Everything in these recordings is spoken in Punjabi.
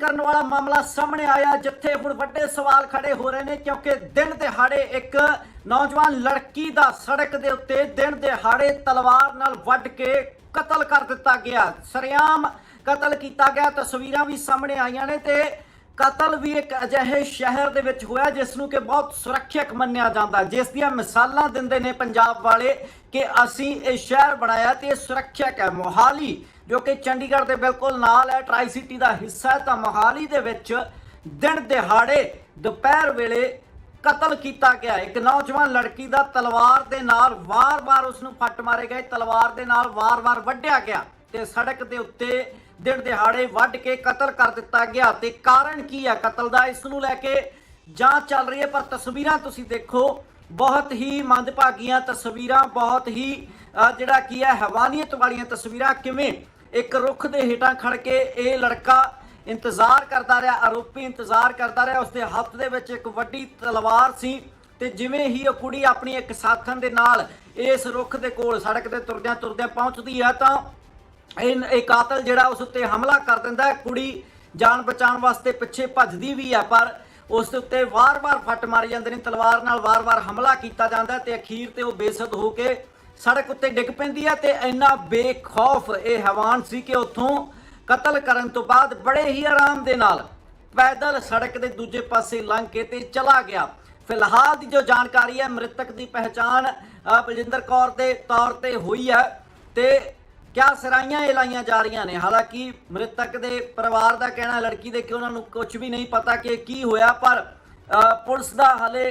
ਕਰਨ ਵਾਲਾ ਮਾਮਲਾ ਸਾਹਮਣੇ ਆਇਆ, ਜਿੱਥੇ ਹੁਣ ਵੱਡੇ ਸਵਾਲ ਖੜੇ ਹੋ ਰਹੇ ਨੇ, ਕਿਉਂਕਿ ਦਿਨ ਦਿਹਾੜੇ ਇੱਕ ਨੌਜਵਾਨ ਲੜਕੀ ਦਾ ਸੜਕ ਦੇ ਉੱਤੇ ਦਿਨ ਦਿਹਾੜੇ ਤਲਵਾਰ ਨਾਲ ਵੱਢ ਕੇ ਕਤਲ ਕਰ ਦਿੱਤਾ ਗਿਆ। ਸਰਿਆਮ ਕਤਲ ਕੀਤਾ ਗਿਆ, ਤਸਵੀਰਾਂ ਵੀ ਸਾਹਮਣੇ ਆਈਆਂ ਨੇ ਤੇ ਕਤਲ ਵੀ ਇੱਕ ਅਜਿਹੇ ਸ਼ਹਿਰ ਦੇ ਵਿੱਚ ਹੋਇਆ, ਜਿਸ ਨੂੰ ਕਿ ਬਹੁਤ ਸੁਰੱਖਿਅਕ ਮੰਨਿਆ ਜਾਂਦਾ ਜਿਸ ਦੀਆਂ ਮਿਸਾਲਾਂ ਦਿੰਦੇ ਨੇ ਪੰਜਾਬ ਵਾਲੇ ਕਿ ਅਸੀਂ ਇਹ ਸ਼ਹਿਰ ਬਣਾਇਆ ਤੇ ਇਹ ਸੁਰੱਖਿਅਕ ਹੈ। ਮੋਹਾਲੀ, ਜੋ ਕਿ ਚੰਡੀਗੜ੍ਹ ਦੇ ਬਿਲਕੁਲ ਨਾਲ ਹੈ ਟਰਾਈ ਸਿਟੀ ਦਾ ਹਿੱਸਾ ਹੈ, ਤਾਂ ਮੋਹਾਲੀ ਦੇ ਵਿੱਚ ਦਿਨ ਦਿਹਾੜੇ ਦੁਪਹਿਰ ਵੇਲੇ ਕਤਲ ਕੀਤਾ ਗਿਆ ਇੱਕ ਨੌਜਵਾਨ ਲੜਕੀ ਦਾ ਤਲਵਾਰ ਦੇ ਨਾਲ ਵਾਰ-ਵਾਰ ਉਸ ਨੂੰ ਫੱਟ ਮਾਰੇ ਗਏ। ਤਲਵਾਰ ਦੇ ਨਾਲ ਵਾਰ-ਵਾਰ ਵੱਢਿਆ ਗਿਆ ਤੇ ਸੜਕ ਦੇ ਉੱਤੇ ਦਿਨ ਦਿਹਾੜੇ ਵੱਢ ਕੇ ਕਤਲ ਕਰ ਦਿੱਤਾ ਗਿਆ ਤੇ ਕਾਰਨ ਕੀ ਹੈ? ਕਤਲ ਦਾ ਇਸ ਨੂੰ ਲੈ ਕੇ ਜਾਂਚ ਚੱਲ ਰਹੀ ਹੈ, ਪਰ ਤਸਵੀਰਾਂ ਤੁਸੀਂ ਦੇਖੋ, ਬਹੁਤ ਹੀ ਮੰਦਭਾਗੀਆਂ ਤਸਵੀਰਾਂ, ਬਹੁਤ ਹੀ ਜਿਹੜਾ ਕੀ ਹੈ, ਹੈਵਾਨੀਅਤ ਵਾਲੀਆਂ ਤਸਵੀਰਾਂ ਕਿਵੇਂ ਇੱਕ ਰੁੱਖ ਦੇ ਹੇਠਾਂ ਖੜ ਕੇ ਇਹ ਲੜਕਾ ਇੰਤਜ਼ਾਰ ਕਰਦਾ ਰਿਹਾ, ਆਰੋਪੀ ਇੰਤਜ਼ਾਰ ਕਰਦਾ ਰਿਹਾ, ਉਸਦੇ ਹੱਥ ਦੇ ਵਿੱਚ ਇੱਕ ਵੱਡੀ ਤਲਵਾਰ ਸੀ ਤੇ ਜਿਵੇਂ ਹੀ ਉਹ ਕੁੜੀ ਆਪਣੀ ਇੱਕ ਸਾਥਣ ਦੇ ਨਾਲ ਇਸ ਰੁੱਖ ਦੇ ਕੋਲ ਸੜਕ ਤੇ ਤੁਰਦਿਆਂ ਤੁਰਦਿਆਂ ਪਹੁੰਚਦੀ ਹੈ ਤਾਂ ਇਹ ਇਹ ਕਾਤਲ ਜਿਹੜਾ ਉਸ ਉੱਤੇ ਹਮਲਾ ਕਰ ਦਿੰਦਾ ਕੁੜੀ ਜਾਨ ਬਚਾਉਣ ਵਾਸਤੇ ਪਿੱਛੇ ਭੱਜਦੀ ਵੀ ਹੈ, ਪਰ ਉਸ ਦੇ ਉੱਤੇ ਵਾਰ-ਵਾਰ ਫੱਟ ਮਾਰੇ ਜਾਂਦੇ ਨੇ, ਤਲਵਾਰ ਨਾਲ ਵਾਰ-ਵਾਰ ਹਮਲਾ ਕੀਤਾ ਜਾਂਦਾ ਹੈ ਤੇ ਅਖੀਰ ਤੇ ਉਹ ਬੇਸਦ ਹੋ ਕੇ ਸੜਕ ਉੱਤੇ ਡਿੱਗ ਪੈਂਦੀ ਹੈ ਤੇ ਇੰਨਾ ਬੇਖੌਫ ਇਹ ਹੈਵਾਨ ਸੀ ਕਿ ਉੱਥੋਂ ਕਤਲ ਕਰਨ ਤੋਂ ਬਾਅਦ ਬੜੇ ਹੀ ਆਰਾਮ ਦੇ ਨਾਲ ਪੈਦਲ ਸੜਕ ਦੇ ਦੂਜੇ ਪਾਸੇ ਲੰਘ ਕੇ ਤੇ ਚਲਾ ਗਿਆ। ਫਿਲਹਾਲ ਦੀ ਜੋ ਜਾਣਕਾਰੀ ਹੈ, ਮ੍ਰਿਤਕ ਦੀ ਪਹਿਚਾਣ ਬਲਜਿੰਦਰ ਕੌਰ ਦੇ ਤੌਰ ਤੇ ਹੋਈ ਹੈ ਤੇ ਕਿਆ ਸਰਾਈਆਂ ਇਹ ਲਾਈਆਂ ਜਾ ਰਹੀਆਂ ਨੇ? ਹਾਲਾਂਕਿ ਮ੍ਰਿਤਕ ਦੇ ਪਰਿਵਾਰ ਦਾ ਕਹਿਣਾ ਲੜਕੀ ਦੇ ਕਿ ਉਹਨਾਂ ਨੂੰ ਕੁਝ ਵੀ ਨਹੀਂ ਪਤਾ ਕਿ ਕੀ ਹੋਇਆ, ਪਰ ਪੁਲਿਸ ਦਾ ਹਲੇ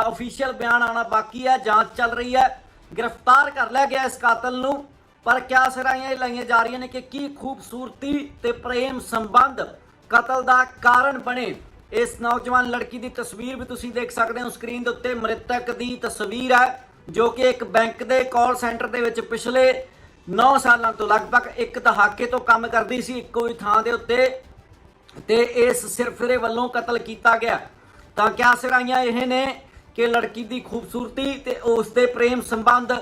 ਅਫੀਸ਼ੀਅਲ ਬਿਆਨ ਆਉਣਾ ਬਾਕੀ ਹੈ, ਜਾਂਚ ਚੱਲ ਰਹੀ ਹੈ। ਗ੍ਰਿਫਤਾਰ ਕਰ ਲਿਆ ਗਿਆ ਇਸ ਕਾਤਲ ਨੂੰ, ਪਰ ਕਿਆ ਸਰਾਈਆਂ ਇਹ ਲਾਈਆਂ ਜਾ ਰਹੀਆਂ ਨੇ ਕਿ ਕੀ ਖੂਬਸੂਰਤੀ ਤੇ ਪ੍ਰੇਮ ਸੰਬੰਧ ਕਤਲ ਦਾ ਕਾਰਨ ਬਣੇ? ਇਸ ਨੌਜਵਾਨ ਲੜਕੀ ਦੀ ਤਸਵੀਰ ਵੀ ਤੁਸੀਂ ਦੇਖ ਸਕਦੇ ਹੋ, ਸਕਰੀਨ ਦੇ ਉੱਤੇ ਮ੍ਰਿਤਕ ਦੀ ਤਸਵੀਰ ਹੈ, ਜੋ ਕਿ ਇੱਕ ਬੈਂਕ ਦੇ ਕਾਲ ਸੈਂਟਰ ਦੇ ਵਿੱਚ ਪਿਛਲੇ 9 ਸਾਲਾਂ ਤੋਂ ਲਗਭਗ ਇੱਕ ਦਹਾਕੇ ਤੋਂ ਕੰਮ ਕਰਦੀ ਸੀ, ਇੱਕੋ ਹੀ ਥਾਂ ਦੇ ਉੱਤੇ। ਤੇ ਇਸ ਸਿਰਫਿਰੇ ਵੱਲੋਂ ਕਤਲ ਕੀਤਾ ਗਿਆ। ਤਾਂ ਕਿਆ ਸਿਰਾਈਆਂ ਇਹ ਨੇ ਕਿ ਲੜਕੀ ਦੀ ਖੂਬਸੂਰਤੀ ਤੇ ਉਸ ਦੇ ਪ੍ਰੇਮ ਸੰਬੰਧ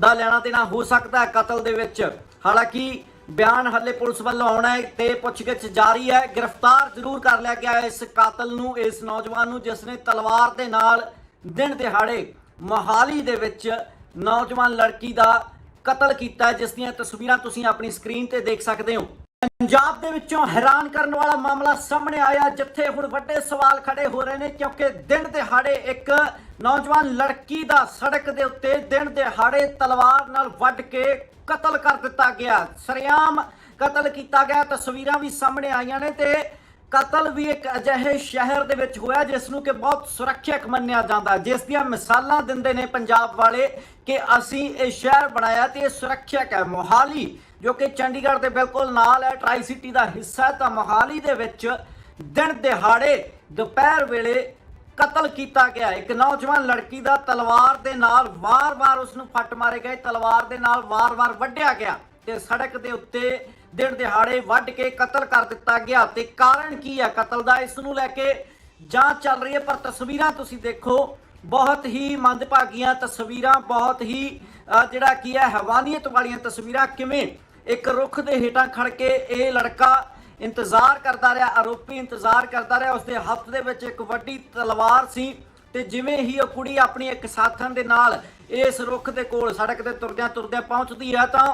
ਦਾ ਲੈਣਾ ਦੇਣਾ ਹੋ ਸਕਦਾ ਹੈ ਕਤਲ ਦੇ ਵਿੱਚ। ਹਾਲਾਂਕਿ ਬਿਆਨ ਹੱਲੇ ਪੁਲਿਸ ਵੱਲੋਂ ਆਉਣਾ ਹੈ ਤੇ ਪੁੱਛਗਿੱਛ ਜਾਰੀ ਹੈ। ਗ੍ਰਿਫਤਾਰ ਜ਼ਰੂਰ ਕਰ ਲਿਆ ਗਿਆ ਇਸ ਕਾਤਲ ਨੂੰ, ਇਸ ਨੌਜਵਾਨ ਨੂੰ, ਜਿਸ ਨੇ ਤਲਵਾਰ ਦੇ ਨਾਲ ਦਿਨ ਦਿਹਾੜੇ ਮੋਹਾਲੀ ਦੇ ਵਿੱਚ ਨੌਜਵਾਨ ਲੜਕੀ ਦਾ ਕਤਲ ਕੀਤਾ, ਜਿਸ ਦੀਆਂ ਤਸਵੀਰਾਂ ਤੁਸੀਂ ਆਪਣੀ ਸਕਰੀਨ ਤੇ ਦੇਖ ਸਕਦੇ ਹੋ। ਪੰਜਾਬ ਦੇ ਵਿੱਚੋਂ ਹੈਰਾਨ ਕਰਨ ਵਾਲਾ ਮਾਮਲਾ ਸਾਹਮਣੇ ਆਇਆ, ਜਿੱਥੇ ਹੁਣ ਵੱਡੇ ਸਵਾਲ ਖੜੇ ਹੋ ਰਹੇ ਨੇ, ਕਿਉਂਕਿ ਦਿਨ ਦਿਹਾੜੇ ਇੱਕ ਨੌਜਵਾਨ ਲੜਕੀ ਦਾ ਸੜਕ ਦੇ ਉੱਤੇ ਦਿਨ ਦਿਹਾੜੇ ਤਲਵਾਰ ਨਾਲ ਵੱਢ ਕੇ ਕਤਲ ਕਰ ਦਿੱਤਾ ਗਿਆ। ਸਰਿਆਮ ਕਤਲ ਕੀਤਾ ਗਿਆ, ਤਸਵੀਰਾਂ ਵੀ ਸਾਹਮਣੇ ਆਈਆਂ ਨੇ ਤੇ ਕਤਲ ਵੀ ਇੱਕ ਅਜਿਹੇ ਸ਼ਹਿਰ ਦੇ ਵਿੱਚ ਹੋਇਆ ਜਿਸ ਨੂੰ ਕਿ ਬਹੁਤ ਸੁਰੱਖਿਅਕ ਮੰਨਿਆ ਜਾਂਦਾ ਜਿਸ ਦੀਆਂ ਮਿਸਾਲਾਂ ਦਿੰਦੇ ਨੇ ਪੰਜਾਬ ਵਾਲੇ ਕਿ ਅਸੀਂ ਇਹ ਸ਼ਹਿਰ ਬਣਾਇਆ ਤੇ ਇਹ ਸੁਰੱਖਿਅਕ ਹੈ। ਮੋਹਾਲੀ, ਜੋ ਕਿ ਚੰਡੀਗੜ੍ਹ ਦੇ ਬਿਲਕੁਲ ਨਾਲ ਹੈ ਟਰਾਈ ਸਿਟੀ ਦਾ ਹਿੱਸਾ ਹੈ, ਤਾਂ ਮੋਹਾਲੀ ਦੇ ਵਿੱਚ ਦਿਨ ਦਿਹਾੜੇ ਦੁਪਹਿਰ ਵੇਲੇ ਕਤਲ ਕੀਤਾ ਗਿਆ। ਇੱਕ ਨੌਜਵਾਨ ਲੜਕੀ ਦਾ ਤਲਵਾਰ ਦੇ ਨਾਲ ਵਾਰ-ਵਾਰ ਉਸ ਨੂੰ ਫੱਟ ਮਾਰੇ ਗਏ, ਤਲਵਾਰ ਦੇ ਨਾਲ ਵਾਰ-ਵਾਰ ਵੱਢਿਆ ਗਿਆ ਤੇ ਸੜਕ ਦੇ ਉੱਤੇ ਦਿਨ ਦਿਹਾੜੇ ਵੱਢ ਕੇ ਕਤਲ ਕਰ ਦਿੱਤਾ ਗਿਆ ਤੇ ਕਾਰਨ ਕੀ ਹੈ ਕਤਲ ਦਾ? ਇਸ ਨੂੰ ਲੈ ਕੇ ਜਾਂਚ ਚੱਲ ਰਹੀ ਹੈ, ਪਰ ਤਸਵੀਰਾਂ ਤੁਸੀਂ ਦੇਖੋ, ਬਹੁਤ ਹੀ ਮੰਦਭਾਗੀਆਂ ਤਸਵੀਰਾਂ, ਬਹੁਤ ਹੀ ਜਿਹੜਾ ਕੀ ਹੈ, ਹੈਵਾਨੀਅਤ ਵਾਲੀਆਂ ਤਸਵੀਰਾਂ। ਕਿਵੇਂ ਇੱਕ ਰੁੱਖ ਦੇ ਹੇਠਾਂ ਖੜ ਕੇ ਇਹ ਲੜਕਾ ਇੰਤਜ਼ਾਰ ਕਰਦਾ ਰਿਹਾ, ਆਰੋਪੀ ਇੰਤਜ਼ਾਰ ਕਰਦਾ ਰਿਹਾ, ਉਸਦੇ ਹੱਥ ਦੇ ਵਿੱਚ ਇੱਕ ਵੱਡੀ ਤਲਵਾਰ ਸੀ ਤੇ ਜਿਵੇਂ ਹੀ ਉਹ ਕੁੜੀ ਆਪਣੀ ਇੱਕ ਸਾਥਣ ਦੇ ਨਾਲ ਇਸ ਰੁੱਖ ਦੇ ਕੋਲ ਸੜਕ ਤੇ ਤੁਰਦਿਆਂ ਤੁਰਦਿਆਂ ਪਹੁੰਚਦੀ ਹੈ ਤਾਂ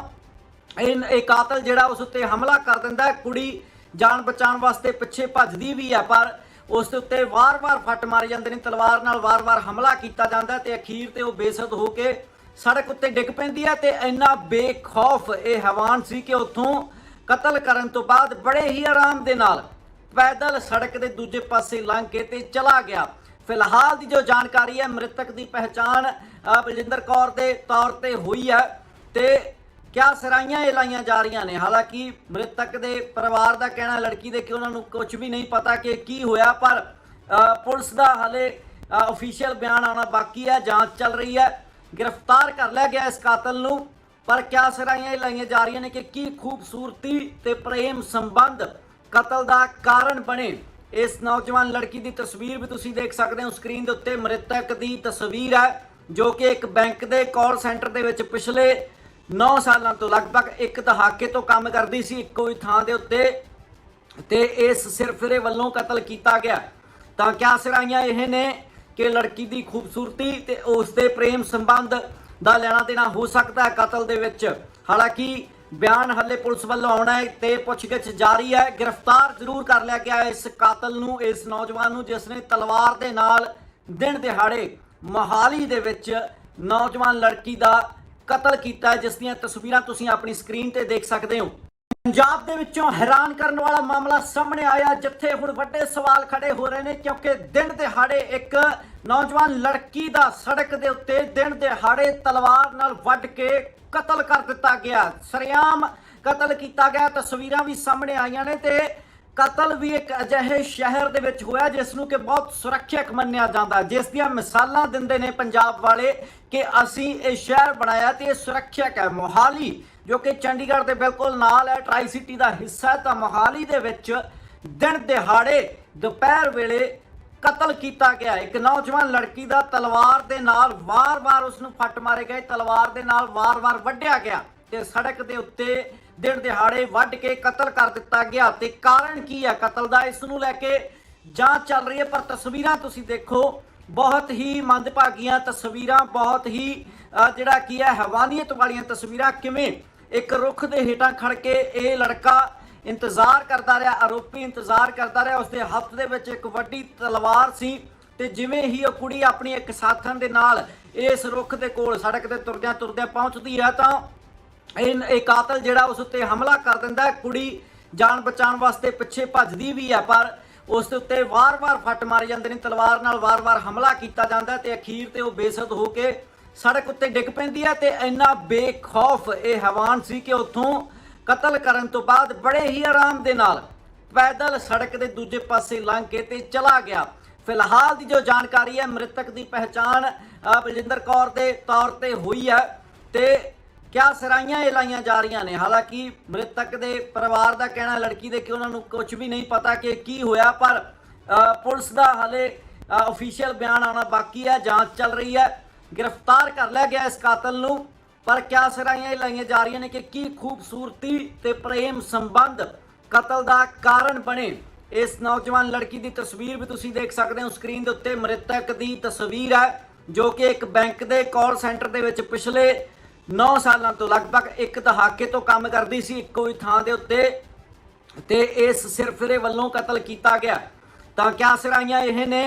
ਇਹ ਇਹ ਕਾਤਲ ਜਿਹੜਾ ਉਸ ਉੱਤੇ ਹਮਲਾ ਕਰ ਦਿੰਦਾ ਕੁੜੀ ਜਾਨ ਬਚਾਉਣ ਵਾਸਤੇ ਪਿੱਛੇ ਭੱਜਦੀ ਵੀ ਹੈ, ਪਰ ਉਸ ਦੇ ਉੱਤੇ ਵਾਰ-ਵਾਰ ਫੱਟ ਮਾਰੇ ਜਾਂਦੇ ਨੇ, ਤਲਵਾਰ ਨਾਲ ਵਾਰ-ਵਾਰ ਹਮਲਾ ਕੀਤਾ ਜਾਂਦਾ ਹੈ ਤੇ ਅਖੀਰ ਤੇ ਉਹ ਬੇਸੁੱਧ ਹੋ ਕੇ ਸੜਕ ਉੱਤੇ ਡਿੱਗ ਪੈਂਦੀ ਹੈ ਤੇ ਇੰਨਾ ਬੇਖੌਫ ਇਹ ਹੈਵਾਨ ਸੀ ਕਿ ਉੱਥੋਂ ਕਤਲ ਕਰਨ ਤੋਂ ਬਾਅਦ ਬੜੇ ਹੀ ਆਰਾਮ ਦੇ ਨਾਲ ਪੈਦਲ ਸੜਕ ਦੇ ਦੂਜੇ ਪਾਸੇ ਲੰਘ ਕੇ ਤੇ ਚਲਾ ਗਿਆ। ਫਿਲਹਾਲ ਦੀ ਜੋ ਜਾਣਕਾਰੀ ਹੈ, ਮ੍ਰਿਤਕ ਦੀ ਪਹਿਚਾਣ ਬਲਜਿੰਦਰ ਕੌਰ ਦੇ ਤੌਰ ਤੇ ਹੋਈ ਹੈ ਤੇ ਕਿਆ ਸਰਾਈਆਂ ਇਹ ਲਾਈਆਂ ਜਾ ਰਹੀਆਂ ਨੇ? ਹਾਲਾਂਕਿ ਮ੍ਰਿਤਕ ਦੇ ਪਰਿਵਾਰ ਦਾ ਕਹਿਣਾ, ਲੜਕੀ ਦੇ ਕਿ ਉਹਨਾਂ ਨੂੰ ਕੁਝ ਵੀ ਨਹੀਂ ਪਤਾ ਕਿ ਕੀ ਹੋਇਆ, ਪਰ ਪੁਲਿਸ ਦਾ ਹਲੇ ਅਫੀਸ਼ੀਅਲ ਬਿਆਨ ਆਉਣਾ ਬਾਕੀ ਹੈ, ਜਾਂਚ ਚੱਲ ਰਹੀ ਹੈ। ਗ੍ਰਿਫਤਾਰ ਕਰ ਲਿਆ ਗਿਆ ਇਸ ਕਾਤਲ ਨੂੰ, ਪਰ ਕਿਆ ਸਰਾਈਆਂ ਇਹ ਲਾਈਆਂ ਜਾ ਰਹੀਆਂ ਨੇ ਕਿ ਕੀ ਖੂਬਸੂਰਤੀ ਤੇ ਪ੍ਰੇਮ ਸੰਬੰਧ ਕਤਲ ਦਾ ਕਾਰਨ ਬਣੇ? ਇਸ ਨੌਜਵਾਨ ਲੜਕੀ ਦੀ ਤਸਵੀਰ ਵੀ ਤੁਸੀਂ ਦੇਖ ਸਕਦੇ ਹੋ, ਸਕਰੀਨ ਦੇ ਉੱਤੇ ਮ੍ਰਿਤਕ ਦੀ ਤਸਵੀਰ ਹੈ, ਜੋ ਕਿ ਇੱਕ ਬੈਂਕ ਦੇ ਕਾਲ ਸੈਂਟਰ ਦੇ ਵਿੱਚ ਪਿਛਲੇ 9 ਸਾਲਾਂ ਤੋਂ ਲਗਭਗ ਇੱਕ ਦਹਾਕੇ ਤੋਂ ਕੰਮ ਕਰਦੀ ਸੀ ਇੱਕੋ ਹੀ ਥਾਂ ਦੇ ਉੱਤੇ ਤੇ ਇਸ ਸਿਰਫਿਰੇ ਵੱਲੋਂ ਕਤਲ ਕੀਤਾ ਗਿਆ। ਤਾਂ ਕਿਆ ਸਰਾਈਆਂ ਇਹ ਨੇ ਕਿ ਲੜਕੀ ਦੀ ਖੂਬਸੂਰਤੀ ਤੇ ਉਸ ਦੇ ਪ੍ਰੇਮ ਸੰਬੰਧ ਦਾ ਲੈਣਾ ਦੇਣਾ ਹੋ ਸਕਦਾ ਹੈ ਕਤਲ ਦੇ ਵਿੱਚ। ਹਾਲਾਂਕਿ ਬਿਆਨ ਹੱਲੇ ਪੁਲਿਸ ਵੱਲੋਂ ਆਉਣਾ ਹੈ ਤੇ ਪੁੱਛਗਿੱਛ ਜਾਰੀ ਹੈ। ਗ੍ਰਿਫਤਾਰ ਜ਼ਰੂਰ ਕਰ ਲਿਆ ਗਿਆ ਇਸ ਕਾਤਲ ਨੂੰ, ਇਸ ਨੌਜਵਾਨ ਨੂੰ, ਜਿਸ ਨੇ ਤਲਵਾਰ ਦੇ ਨਾਲ ਦਿਨ ਦਿਹਾੜੇ ਮੋਹਾਲੀ ਦੇ ਵਿੱਚ ਨੌਜਵਾਨ ਲੜਕੀ ਦਾ ਕਤਲ ਕੀਤਾ ਜਿਸ ਦੀਆਂ ਤਸਵੀਰਾਂ ਤੁਸੀਂ ਆਪਣੀ ਸਕਰੀਨ ਤੇ ਦੇਖ ਸਕਦੇ ਹੋ। ਪੰਜਾਬ ਦੇ ਵਿੱਚੋਂ ਹੈਰਾਨ ਕਰਨ ਵਾਲਾ ਮਾਮਲਾ ਸਾਹਮਣੇ ਆਇਆ, ਜਿੱਥੇ ਹੁਣ ਵੱਡੇ ਸਵਾਲ ਖੜੇ ਹੋ ਰਹੇ ਨੇ, ਕਿਉਂਕਿ ਦਿਨ ਦਿਹਾੜੇ ਇੱਕ ਨੌਜਵਾਨ ਲੜਕੀ ਦਾ ਸੜਕ ਦੇ ਉੱਤੇ ਦਿਨ ਦਿਹਾੜੇ ਤਲਵਾਰ ਨਾਲ ਵੱਢ ਕੇ ਕਤਲ ਕਰ ਦਿੱਤਾ ਗਿਆ। ਸਰਿਆਮ ਕਤਲ ਕੀਤਾ ਗਿਆ, ਤਸਵੀਰਾਂ ਵੀ ਸਾਹਮਣੇ ਆਈਆਂ ਨੇ ਤੇ ਕਤਲ ਵੀ ਇੱਕ ਅਜਿਹੇ ਸ਼ਹਿਰ ਦੇ ਵਿੱਚ ਹੋਇਆ ਜਿਸ ਨੂੰ ਕਿ ਬਹੁਤ ਸੁਰੱਖਿਅਤ ਮੰਨਿਆ ਜਾਂਦਾ ਜਿਸ ਦੀਆਂ ਮਿਸਾਲਾਂ ਦਿੰਦੇ ਨੇ ਪੰਜਾਬ ਵਾਲੇ ਕਿ ਅਸੀਂ ਇਹ ਸ਼ਹਿਰ ਬਣਾਇਆ ਤੇ ਇਹ ਸੁਰੱਖਿਅਕ ਹੈ। ਮੋਹਾਲੀ, ਜੋ ਕਿ ਚੰਡੀਗੜ੍ਹ ਦੇ ਬਿਲਕੁਲ ਨਾਲ ਹੈ ਟਰਾਈ ਸਿਟੀ ਦਾ ਹਿੱਸਾ ਹੈ, ਤਾਂ ਮੋਹਾਲੀ ਦੇ ਵਿੱਚ ਦਿਨ ਦਿਹਾੜੇ ਦੁਪਹਿਰ ਵੇਲੇ ਕਤਲ ਕੀਤਾ ਗਿਆ। ਇੱਕ ਨੌਜਵਾਨ ਲੜਕੀ ਦਾ ਤਲਵਾਰ ਦੇ ਨਾਲ ਵਾਰ-ਵਾਰ ਉਸ ਨੂੰ ਫੱਟ ਮਾਰੇ ਗਏ। ਤਲਵਾਰ ਦੇ ਨਾਲ ਵਾਰ-ਵਾਰ ਵੱਢਿਆ ਗਿਆ ਤੇ ਸੜਕ ਦੇ ਉੱਤੇ ਦਿਨ ਦਿਹਾੜੇ ਵੱਢ ਕੇ ਕਤਲ ਕਰ ਦਿੱਤਾ ਗਿਆ ਤੇ ਕਾਰਨ ਕੀ ਹੈ ਕਤਲ ਦਾ? ਇਸ ਨੂੰ ਲੈ ਕੇ ਜਾਂਚ ਚੱਲ ਰਹੀ ਹੈ, ਪਰ ਤਸਵੀਰਾਂ ਤੁਸੀਂ ਦੇਖੋ, ਬਹੁਤ ਹੀ ਮੰਦਭਾਗੀਆਂ ਤਸਵੀਰਾਂ, ਬਹੁਤ ਹੀ ਜਿਹੜਾ ਕੀ ਹੈ, ਹੈਵਾਨੀਅਤ ਵਾਲੀਆਂ ਤਸਵੀਰਾਂ। ਕਿਵੇਂ ਇੱਕ ਰੁੱਖ ਦੇ ਹੇਠਾਂ ਖੜ ਕੇ ਇਹ ਲੜਕਾ ਇੰਤਜ਼ਾਰ ਕਰਦਾ ਰਿਹਾ, ਆਰੋਪੀ ਇੰਤਜ਼ਾਰ ਕਰਦਾ ਰਿਹਾ, ਉਸਦੇ ਹੱਥ ਦੇ ਵਿੱਚ ਇੱਕ ਵੱਡੀ ਤਲਵਾਰ ਸੀ ਤੇ ਜਿਵੇਂ ਹੀ ਉਹ ਕੁੜੀ ਆਪਣੀ ਇੱਕ ਸਾਥਣ ਦੇ ਨਾਲ ਇਸ ਰੁੱਖ ਦੇ ਕੋਲ ਸੜਕ ਤੇ ਤੁਰਦਿਆਂ ਤੁਰਦਿਆਂ ਪਹੁੰਚਦੀ ਹੈ, ਤਾਂ ਇਹ ਇਹ ਕਾਤਲ ਜਿਹੜਾ ਉਸ ਉੱਤੇ ਹਮਲਾ ਕਰ ਦਿੰਦਾ ਕੁੜੀ ਜਾਨ ਬਚਾਉਣ ਵਾਸਤੇ ਪਿੱਛੇ ਭੱਜਦੀ ਵੀ ਹੈ, ਪਰ ਉਸ ਦੇ ਉੱਤੇ ਵਾਰ-ਵਾਰ ਫੱਟ ਮਾਰੇ ਜਾਂਦੇ ਨੇ, ਤਲਵਾਰ ਨਾਲ ਵਾਰ-ਵਾਰ ਹਮਲਾ ਕੀਤਾ ਜਾਂਦਾ ਹੈ ਤੇ ਅਖੀਰ ਤੇ ਉਹ ਬੇਸਤ ਹੋ ਕੇ ਸੜਕ ਉੱਤੇ ਡਿੱਗ ਪੈਂਦੀ ਹੈ ਤੇ ਇੰਨਾ ਬੇਖੌਫ ਇਹ ਹੈਵਾਨ ਸੀ ਕਿ ਉੱਥੋਂ ਕਤਲ ਕਰਨ ਤੋਂ ਬਾਅਦ ਬੜੇ ਹੀ ਆਰਾਮ ਦੇ ਨਾਲ ਪੈਦਲ ਸੜਕ ਦੇ ਦੂਜੇ ਪਾਸੇ ਲੰਘ ਕੇ ਤੇ ਚਲਾ ਗਿਆ। ਫਿਲਹਾਲ ਦੀ ਜੋ ਜਾਣਕਾਰੀ ਹੈ, ਮ੍ਰਿਤਕ ਦੀ ਪਹਿਚਾਣ ਬਲਜਿੰਦਰ ਕੌਰ ਦੇ ਤੌਰ ਤੇ ਹੋਈ ਹੈ ਤੇ ਕਿਆ ਸਰਾਈਆਂ ਇਹ ਲਾਈਆਂ ਜਾ ਰਹੀਆਂ ਨੇ? ਹਾਲਾਂਕਿ ਮ੍ਰਿਤਕ ਦੇ ਪਰਿਵਾਰ ਦਾ ਕਹਿਣਾ, ਲੜਕੀ ਦੇ ਕਿ ਉਹਨਾਂ ਨੂੰ ਕੁਝ ਵੀ ਨਹੀਂ ਪਤਾ ਕਿ ਕੀ ਹੋਇਆ, ਪਰ ਪੁਲਿਸ ਦਾ ਹਲੇ ਅਫੀਸ਼ੀਅਲ ਬਿਆਨ ਆਉਣਾ ਬਾਕੀ ਹੈ, ਜਾਂਚ ਚੱਲ ਰਹੀ ਹੈ। ਗ੍ਰਿਫਤਾਰ ਕਰ ਲਿਆ ਗਿਆ ਇਸ ਕਾਤਲ ਨੂੰ, ਪਰ ਕਿਆ ਸਰਾਈਆਂ ਇਹ ਲਾਈਆਂ ਜਾ ਰਹੀਆਂ ਨੇ ਕਿ ਕੀ ਖੂਬਸੂਰਤੀ ਤੇ ਪ੍ਰੇਮ ਸੰਬੰਧ ਕਤਲ ਦਾ ਕਾਰਨ ਬਣੇ? ਇਸ ਨੌਜਵਾਨ ਲੜਕੀ ਦੀ ਤਸਵੀਰ ਵੀ ਤੁਸੀਂ ਦੇਖ ਸਕਦੇ ਹੋ ਸਕਰੀਨ ਦੇ ਉੱਤੇ। ਮ੍ਰਿਤਕ ਦੀ ਤਸਵੀਰ ਹੈ, ਜੋ ਕਿ ਇੱਕ ਬੈਂਕ ਦੇ ਕਾਲ ਸੈਂਟਰ ਦੇ ਵਿੱਚ ਪਿਛਲੇ 9 ਸਾਲਾਂ ਤੋਂ ਲਗਭਗ ਇੱਕ ਦਹਾਕੇ ਤੋਂ ਕੰਮ ਕਰਦੀ ਸੀ ਇੱਕੋ ਹੀ ਥਾਂ ਦੇ ਉੱਤੇ ਤੇ ਇਸ ਸਿਰਫਿਰੇ ਵੱਲੋਂ ਕਤਲ ਕੀਤਾ ਗਿਆ। ਤਾਂ ਕਿਆ ਸਰਾਈਆਂ ਇਹ ਨੇ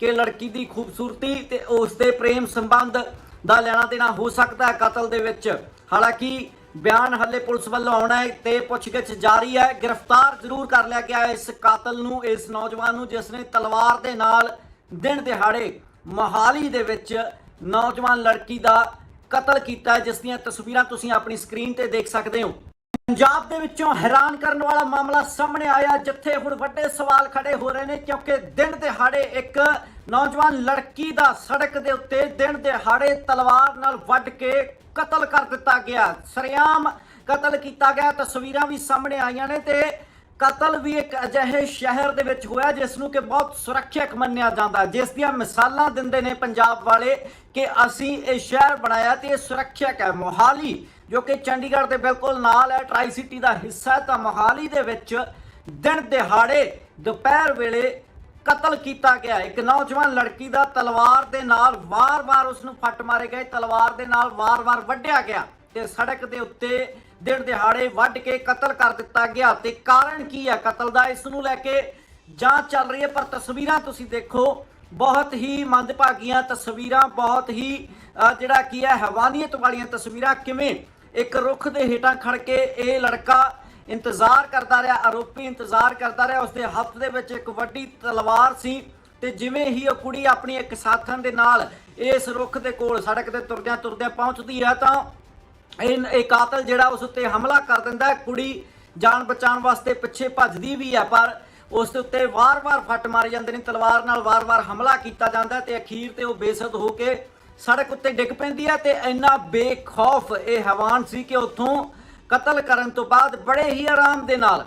ਕਿ ਲੜਕੀ ਦੀ ਖੂਬਸੂਰਤੀ ਤੇ ਉਸ ਦੇ ਪ੍ਰੇਮ ਸੰਬੰਧ ਦਾ ਲੈਣਾ ਦੇਣਾ ਹੋ ਸਕਦਾ ਹੈ ਕਤਲ ਦੇ ਵਿੱਚ। ਹਾਲਾਂਕਿ ਬਿਆਨ ਹੱਲੇ ਪੁਲਿਸ ਵੱਲੋਂ ਆਉਣਾ ਹੈ ਤੇ ਪੁੱਛਗਿੱਛ ਜਾਰੀ ਹੈ। ਗ੍ਰਿਫਤਾਰ ਜ਼ਰੂਰ ਕਰ ਲਿਆ ਗਿਆ ਇਸ ਕਾਤਲ ਨੂੰ, ਇਸ ਨੌਜਵਾਨ ਨੂੰ, ਜਿਸ ਨੇ ਤਲਵਾਰ ਦੇ ਨਾਲ ਦਿਨ ਦਿਹਾੜੇ ਮੋਹਾਲੀ ਦੇ ਵਿੱਚ ਨੌਜਵਾਨ ਲੜਕੀ ਦਾ ਕਤਲ ਕੀਤਾ, ਜਿਸ ਦੀਆਂ ਤਸਵੀਰਾਂ ਤੁਸੀਂ ਆਪਣੀ ਸਕਰੀਨ ਤੇ ਦੇਖ ਸਕਦੇ ਹੋ। ਪੰਜਾਬ ਦੇ ਵਿੱਚੋਂ ਹੈਰਾਨ ਕਰਨ ਵਾਲਾ ਮਾਮਲਾ ਸਾਹਮਣੇ ਆਇਆ, ਜਿੱਥੇ ਹੁਣ ਵੱਡੇ ਸਵਾਲ ਖੜੇ ਹੋ ਰਹੇ ਨੇ, ਕਿਉਂਕਿ ਦਿਨ ਦਿਹਾੜੇ ਇੱਕ ਨੌਜਵਾਨ ਲੜਕੀ ਦਾ ਸੜਕ ਦੇ ਉੱਤੇ ਦਿਨ ਦਿਹਾੜੇ ਤਲਵਾਰ ਨਾਲ ਵੱਢ ਕੇ ਕਤਲ ਕਰ ਦਿੱਤਾ ਗਿਆ। ਸਰਿਆਮ ਕਤਲ ਕੀਤਾ ਗਿਆ, ਤਸਵੀਰਾਂ ਵੀ ਸਾਹਮਣੇ ਆਈਆਂ ਨੇ ਤੇ ਕਤਲ ਵੀ ਇੱਕ ਅਜਿਹੇ ਸ਼ਹਿਰ ਦੇ ਵਿੱਚ ਹੋਇਆ ਜਿਸ ਨੂੰ ਕਿ ਬਹੁਤ ਸੁਰੱਖਿਅਤ ਮੰਨਿਆ ਜਾਂਦਾ ਜਿਸ ਦੀਆਂ ਮਿਸਾਲਾਂ ਦਿੰਦੇ ਨੇ ਪੰਜਾਬ ਵਾਲੇ ਕਿ ਅਸੀਂ ਇਹ ਸ਼ਹਿਰ ਬਣਾਇਆ ਤੇ ਇਹ ਸੁਰੱਖਿਅਕ ਹੈ। ਮੋਹਾਲੀ, ਜੋ ਕਿ ਚੰਡੀਗੜ੍ਹ ਦੇ ਬਿਲਕੁਲ ਨਾਲ ਹੈ ਟਰਾਈ ਸਿਟੀ ਦਾ ਹਿੱਸਾ ਹੈ, ਤਾਂ ਮੋਹਾਲੀ ਦੇ ਵਿੱਚ ਦਿਨ ਦਿਹਾੜੇ ਦੁਪਹਿਰ ਵੇਲੇ ਕਤਲ ਕੀਤਾ ਗਿਆ। ਇੱਕ ਨੌਜਵਾਨ ਲੜਕੀ ਦਾ ਤਲਵਾਰ ਦੇ ਨਾਲ ਵਾਰ-ਵਾਰ ਉਸ ਨੂੰ ਫੱਟ ਮਾਰੇ ਗਏ। ਤਲਵਾਰ ਦੇ ਨਾਲ ਵਾਰ-ਵਾਰ ਵੱਢਿਆ ਗਿਆ ਤੇ ਸੜਕ ਦੇ ਉੱਤੇ ਦਿਨ ਦਿਹਾੜੇ ਵੱਢ ਕੇ ਕਤਲ ਕਰ ਦਿੱਤਾ ਗਿਆ ਤੇ ਕਾਰਨ ਕੀ ਹੈ ਕਤਲ ਦਾ? ਇਸ ਨੂੰ ਲੈ ਕੇ ਜਾਂਚ ਚੱਲ ਰਹੀ ਹੈ, ਪਰ ਤਸਵੀਰਾਂ ਤੁਸੀਂ ਦੇਖੋ, ਬਹੁਤ ਹੀ ਮੰਦਭਾਗੀਆਂ ਤਸਵੀਰਾਂ, ਬਹੁਤ ਹੀ ਜਿਹੜਾ ਕੀ ਹੈ, ਹੈਵਾਨੀਅਤ ਵਾਲੀਆਂ ਤਸਵੀਰਾਂ। ਕਿਵੇਂ ਇੱਕ ਰੁੱਖ ਦੇ ਹੇਠਾਂ ਖੜ ਕੇ ਇਹ ਲੜਕਾ ਇੰਤਜ਼ਾਰ ਕਰਦਾ ਰਿਹਾ, ਆਰੋਪੀ ਇੰਤਜ਼ਾਰ ਕਰਦਾ ਰਿਹਾ, ਉਸਦੇ ਹੱਥ ਦੇ ਵਿੱਚ ਇੱਕ ਵੱਡੀ ਤਲਵਾਰ ਸੀ ਤੇ ਜਿਵੇਂ ਹੀ ਉਹ ਕੁੜੀ ਆਪਣੀ ਇੱਕ ਸਾਥਣ ਦੇ ਨਾਲ ਇਸ ਰੁੱਖ ਦੇ ਕੋਲ ਸੜਕ ਤੇ ਤੁਰਦਿਆਂ ਤੁਰਦਿਆਂ ਪਹੁੰਚਦੀ ਹੈ, ਤਾਂ ਇਹ ਇਹ ਕਾਤਲ ਜਿਹੜਾ ਉਸ ਉੱਤੇ ਹਮਲਾ ਕਰ ਦਿੰਦਾ ਕੁੜੀ ਜਾਨ ਬਚਾਉਣ ਵਾਸਤੇ ਪਿੱਛੇ ਭੱਜਦੀ ਵੀ ਹੈ, ਪਰ ਉਸ ਦੇ ਉੱਤੇ ਵਾਰ-ਵਾਰ ਫੱਟ ਮਾਰੇ ਜਾਂਦੇ ਨੇ। ਤਲਵਾਰ ਨਾਲ ਵਾਰ-ਵਾਰ ਹਮਲਾ ਕੀਤਾ ਜਾਂਦਾ ਹੈ ਤੇ ਅਖੀਰ ਤੇ ਉਹ ਬੇਸਦ ਹੋ ਕੇ ਸੜਕ ਉੱਤੇ ਡਿੱਗ ਪੈਂਦੀ ਹੈ ਤੇ ਇੰਨਾ ਬੇਖੌਫ ਇਹ ਹੈਵਾਨ ਸੀ ਕਿ ਉੱਥੋਂ ਕਤਲ ਕਰਨ ਤੋਂ ਬਾਅਦ ਬੜੇ ਹੀ ਆਰਾਮ ਦੇ ਨਾਲ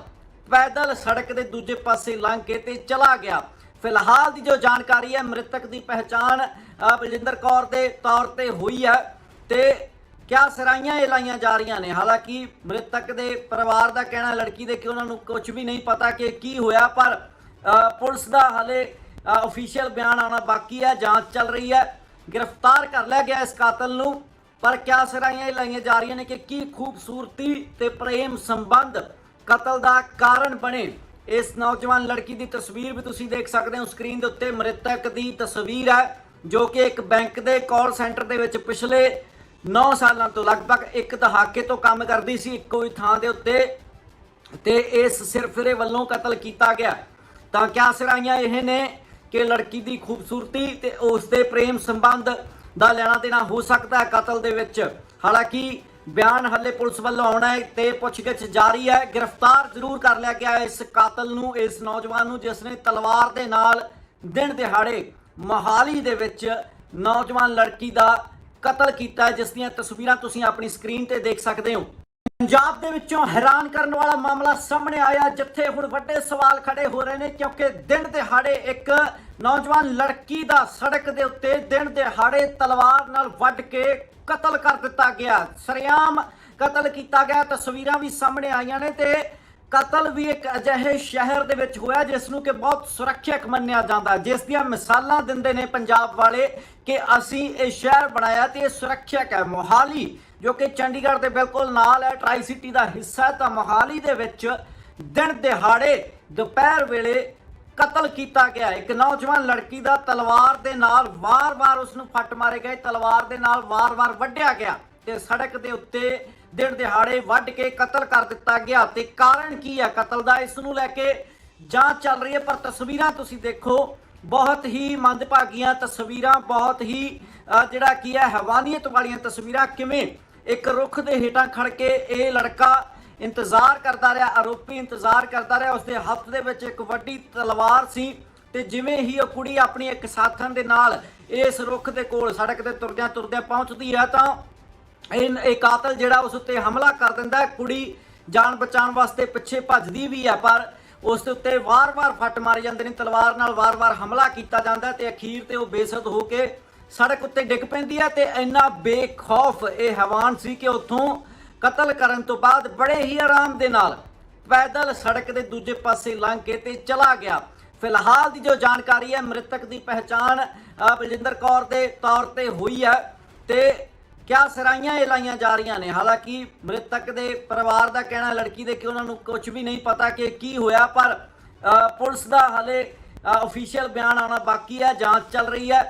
ਪੈਦਲ ਸੜਕ ਦੇ ਦੂਜੇ ਪਾਸੇ ਲੰਘ ਕੇ ਤੇ ਚਲਾ ਗਿਆ। ਫਿਲਹਾਲ ਦੀ ਜੋ ਜਾਣਕਾਰੀ ਹੈ, ਮ੍ਰਿਤਕ ਦੀ ਪਹਿਚਾਣ ਬਲਜਿੰਦਰ ਕੌਰ ਦੇ ਤੌਰ ਤੇ ਹੋਈ ਹੈ ਤੇ ਕਿਆ ਸਰਾਈਆਂ ਇਹ ਲਾਈਆਂ ਜਾ ਰਹੀਆਂ ਨੇ? ਹਾਲਾਂਕਿ ਮ੍ਰਿਤਕ ਦੇ ਪਰਿਵਾਰ ਦਾ ਕਹਿਣਾ, ਲੜਕੀ ਦੇ ਕਿ ਉਹਨਾਂ ਨੂੰ ਕੁਝ ਵੀ ਨਹੀਂ ਪਤਾ ਕਿ ਕੀ ਹੋਇਆ, ਪਰ ਪੁਲਿਸ ਦਾ ਹਲੇ ਅਫੀਸ਼ੀਅਲ ਬਿਆਨ ਆਉਣਾ ਬਾਕੀ ਹੈ, ਜਾਂਚ ਚੱਲ ਰਹੀ ਹੈ। ਗ੍ਰਿਫਤਾਰ ਕਰ ਲਿਆ ਗਿਆ ਇਸ ਕਾਤਲ ਨੂੰ, ਪਰ ਕਿਆ ਸਰਾਈਆਂ ਇਹ ਲਾਈਆਂ ਜਾ ਰਹੀਆਂ ਨੇ ਕਿ ਕੀ ਖੂਬਸੂਰਤੀ ਤੇ ਪ੍ਰੇਮ ਸੰਬੰਧ ਕਤਲ ਦਾ ਕਾਰਨ ਬਣੇ? ਇਸ ਨੌਜਵਾਨ ਲੜਕੀ ਦੀ ਤਸਵੀਰ ਵੀ ਤੁਸੀਂ ਦੇਖ ਸਕਦੇ ਹੋ ਸਕਰੀਨ ਦੇ ਉੱਤੇ, ਮ੍ਰਿਤਕ ਦੀ ਤਸਵੀਰ ਹੈ, ਜੋ ਕਿ ਇੱਕ ਬੈਂਕ ਦੇ ਕਾਲ ਸੈਂਟਰ ਦੇ ਵਿੱਚ ਪਿਛਲੇ 9 ਸਾਲਾਂ ਤੋਂ ਲਗਭਗ ਇੱਕ ਦਹਾਕੇ ਤੋਂ ਕੰਮ ਕਰਦੀ ਸੀ, ਇੱਕੋ ਹੀ ਥਾਂ ਦੇ ਉੱਤੇ। ਤੇ ਇਸ ਸਿਰਫਿਰੇ ਵੱਲੋਂ ਕਤਲ ਕੀਤਾ ਗਿਆ। ਤਾਂ ਕਿਆ ਸਰਾਈਆਂ ਇਹ ਨੇ ਕਿ ਲੜਕੀ ਦੀ ਖੂਬਸੂਰਤੀ ਤੇ ਉਸ ਦੇ ਪ੍ਰੇਮ ਸੰਬੰਧ ਦਾ ਲੈਣਾ ਦੇਣਾ ਹੋ ਸਕਦਾ ਹੈ ਕਤਲ ਦੇ ਵਿੱਚ। ਹਾਲਾਂਕਿ ਬਿਆਨ ਹੱਲੇ ਪੁਲਿਸ ਵੱਲੋਂ ਆਉਣਾ ਹੈ ਤੇ ਪੁੱਛਗਿੱਛ ਜਾਰੀ ਹੈ। ਗ੍ਰਿਫਤਾਰ ਜ਼ਰੂਰ ਕਰ ਲਿਆ ਗਿਆ ਇਸ ਕਾਤਲ ਨੂੰ, ਇਸ ਨੌਜਵਾਨ ਨੂੰ, ਜਿਸ ਨੇ ਤਲਵਾਰ ਦੇ ਨਾਲ ਦਿਨ ਦਿਹਾੜੇ ਮੋਹਾਲੀ ਦੇ ਵਿੱਚ ਨੌਜਵਾਨ ਲੜਕੀ ਦਾ ਕਤਲ ਕੀਤਾ ਜਿਸ ਦੀਆਂ ਤਸਵੀਰਾਂ ਤੁਸੀਂ ਆਪਣੀ ਸਕਰੀਨ ਤੇ ਦੇਖ ਸਕਦੇ ਹੋ। ਪੰਜਾਬ ਦੇ ਵਿੱਚੋਂ ਹੈਰਾਨ ਕਰਨ ਵਾਲਾ ਮਾਮਲਾ ਸਾਹਮਣੇ ਆਇਆ, ਜਿੱਥੇ ਹੁਣ ਵੱਡੇ ਸਵਾਲ ਖੜੇ ਹੋ ਰਹੇ ਨੇ, ਕਿਉਂਕਿ ਦਿਨ ਦਿਹਾੜੇ ਇੱਕ ਨੌਜਵਾਨ ਲੜਕੀ ਦਾ ਸੜਕ ਦੇ ਉੱਤੇ ਦਿਨ ਦਿਹਾੜੇ ਤਲਵਾਰ ਨਾਲ ਵੱਢ ਕੇ ਕਤਲ ਕਰ ਦਿੱਤਾ ਗਿਆ। ਸਰਿਆਮ ਕਤਲ ਕੀਤਾ ਗਿਆ, ਤਸਵੀਰਾਂ ਵੀ ਸਾਹਮਣੇ ਆਈਆਂ ਨੇ ਤੇ ਕਤਲ ਵੀ ਇੱਕ ਅਜਿਹੇ ਸ਼ਹਿਰ ਦੇ ਵਿੱਚ ਹੋਇਆ, ਜਿਸ ਨੂੰ ਕਿ ਬਹੁਤ ਸੁਰੱਖਿਅਕ ਮੰਨਿਆ ਜਾਂਦਾ ਜਿਸ ਦੀਆਂ ਮਿਸਾਲਾਂ ਦਿੰਦੇ ਨੇ ਪੰਜਾਬ ਵਾਲੇ ਕਿ ਅਸੀਂ ਇਹ ਸ਼ਹਿਰ ਬਣਾਇਆ ਤੇ ਇਹ ਸੁਰੱਖਿਅਕ ਹੈ। ਮੋਹਾਲੀ, ਜੋ ਕਿ ਚੰਡੀਗੜ੍ਹ ਦੇ ਬਿਲਕੁਲ ਨਾਲ ਹੈ ਟਰਾਈ ਸਿਟੀ ਦਾ ਹਿੱਸਾ ਹੈ, ਤਾਂ ਮੋਹਾਲੀ ਦੇ ਵਿੱਚ ਦਿਨ ਦਿਹਾੜੇ ਦੁਪਹਿਰ ਵੇਲੇ ਕਤਲ ਕੀਤਾ ਗਿਆ ਇੱਕ ਨੌਜਵਾਨ ਲੜਕੀ ਦਾ ਤਲਵਾਰ ਦੇ ਨਾਲ ਵਾਰ-ਵਾਰ ਉਸ ਨੂੰ ਫੱਟ ਮਾਰੇ ਗਏ, ਤਲਵਾਰ ਦੇ ਨਾਲ ਵਾਰ-ਵਾਰ ਵੱਢਿਆ ਗਿਆ ਤੇ ਸੜਕ ਦੇ ਉੱਤੇ ਦਿਨ ਦਿਹਾੜੇ ਵੱਢ ਕੇ ਕਤਲ ਕਰ ਦਿੱਤਾ ਗਿਆ ਤੇ ਕਾਰਨ ਕੀ ਹੈ ਕਤਲ ਦਾ? ਇਸ ਨੂੰ ਲੈ ਕੇ ਜਾਂਚ ਚੱਲ ਰਹੀ ਹੈ, ਪਰ ਤਸਵੀਰਾਂ ਤੁਸੀਂ ਦੇਖੋ, ਬਹੁਤ ਹੀ ਮੰਦਭਾਗੀਆਂ ਤਸਵੀਰਾਂ, ਬਹੁਤ ਹੀ ਜਿਹੜਾ ਕੀ ਹੈ, ਹੈਵਾਨੀਅਤ ਵਾਲੀਆਂ ਤਸਵੀਰਾਂ। ਕਿਵੇਂ ਇੱਕ ਰੁੱਖ ਦੇ ਹੇਠਾਂ ਖੜ ਕੇ ਇਹ ਲੜਕਾ ਇੰਤਜ਼ਾਰ ਕਰਦਾ ਰਿਹਾ, ਆਰੋਪੀ ਇੰਤਜ਼ਾਰ ਕਰਦਾ ਰਿਹਾ, ਉਸਦੇ ਹੱਥ ਦੇ ਵਿੱਚ ਇੱਕ ਵੱਡੀ ਤਲਵਾਰ ਸੀ ਤੇ ਜਿਵੇਂ ਹੀ ਉਹ ਕੁੜੀ ਆਪਣੀ ਇੱਕ ਸਾਥਣ ਦੇ ਨਾਲ ਇਸ ਰੁੱਖ ਦੇ ਕੋਲ ਸੜਕ ਤੇ ਤੁਰਦਿਆਂ ਤੁਰਦਿਆਂ ਪਹੁੰਚਦੀ ਹੈ, ਤਾਂ ਇਹ ਇਹ ਕਾਤਲ ਜਿਹੜਾ ਉਸ ਉੱਤੇ ਹਮਲਾ ਕਰ ਦਿੰਦਾ ਕੁੜੀ ਜਾਨ ਬਚਾਉਣ ਵਾਸਤੇ ਪਿੱਛੇ ਭੱਜਦੀ ਵੀ ਹੈ, ਪਰ ਉਸ ਦੇ ਉੱਤੇ ਵਾਰ-ਵਾਰ ਫੱਟ ਮਾਰੇ ਜਾਂਦੇ ਨੇ, ਤਲਵਾਰ ਨਾਲ ਵਾਰ-ਵਾਰ ਹਮਲਾ ਕੀਤਾ ਜਾਂਦਾ ਹੈ ਤੇ ਅਖੀਰ ਤੇ ਉਹ ਬੇਸਦ ਹੋ ਕੇ ਸੜਕ ਉੱਤੇ ਡਿੱਗ ਪੈਂਦੀ ਹੈ ਤੇ ਇੰਨਾ ਬੇਖੌਫ ਇਹ ਹੈਵਾਨ ਸੀ ਕਿ ਉੱਥੋਂ ਕਤਲ ਕਰਨ ਤੋਂ ਬਾਅਦ ਬੜੇ ਹੀ ਆਰਾਮ ਦੇ ਨਾਲ ਪੈਦਲ ਸੜਕ ਦੇ ਦੂਜੇ ਪਾਸੇ ਲੰਘ ਕੇ ਤੇ ਚਲਾ ਗਿਆ। ਫਿਲਹਾਲ ਦੀ ਜੋ ਜਾਣਕਾਰੀ ਹੈ, ਮ੍ਰਿਤਕ ਦੀ ਪਹਿਚਾਣ ਬਲਜਿੰਦਰ ਕੌਰ ਦੇ ਤੌਰ ਤੇ ਹੋਈ ਹੈ ਤੇ ਕਿਆ ਸਰਾਈਆਂ ਇਹ ਲਾਈਆਂ ਜਾ ਰਹੀਆਂ ਨੇ? ਹਾਲਾਂਕਿ ਮ੍ਰਿਤਕ ਦੇ ਪਰਿਵਾਰ ਦਾ ਕਹਿਣਾ, ਲੜਕੀ ਦੇ ਕਿ ਉਹਨਾਂ ਨੂੰ ਕੁਝ ਵੀ ਨਹੀਂ ਪਤਾ ਕਿ ਕੀ ਹੋਇਆ, ਪਰ ਪੁਲਿਸ ਦਾ ਹਲੇ ਅਫੀਸ਼ੀਅਲ ਬਿਆਨ ਆਉਣਾ ਬਾਕੀ ਹੈ, ਜਾਂਚ ਚੱਲ ਰਹੀ ਹੈ।